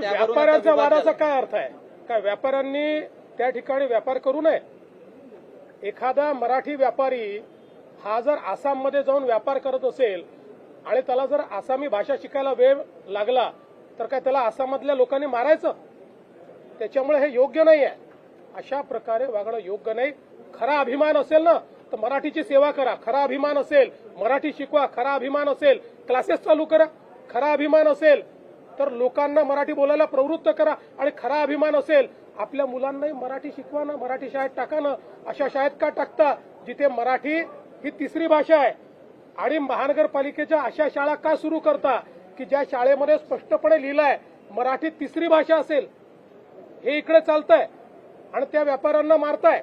व्यापाऱ्यांचा वादाचा काय अर्थ आहे? का व्यापाऱ्यांनी त्या ठिकाणी व्यापार करू नये? एखादा मराठी व्यापारी हा जर आसाममध्ये जाऊन व्यापार करत असेल आणि त्याला जर आसामी भाषा शिकायला वेळ लागला तर काय त्याला आसाममधल्या लोकांनी मारायचं? त्याच्यामुळे हे योग्य नाही आहे अशा प्रकारे वागणं योग्य नाही. खरा अभिमान असेल ना तर मराठीची सेवा करा. खरा अभिमान असेल मराठी शिकवा. खरा अभिमान असेल क्लासेस चालू करा. खरा अभिमान असेल तर लोकांना मराठी बोलायला प्रवृत्त करा. आणि खरा अभिमान असेल आपल्या मुलांनाही मराठी शिकवा ना मराठी शाळेत टाका ना. अशा शाळेत का टाकता? जिथे मराठी ही तिसरी भाषा आहे. आणि महानगरपालिकेच्या अशा शाळा का सुरू करता? की ज्या शाळेमध्ये स्पष्टपणे लिहिलंय मराठी तिसरी भाषा असेल. हे इकडे चालतंय. आणि त्या व्यापाऱ्यांना मारताय.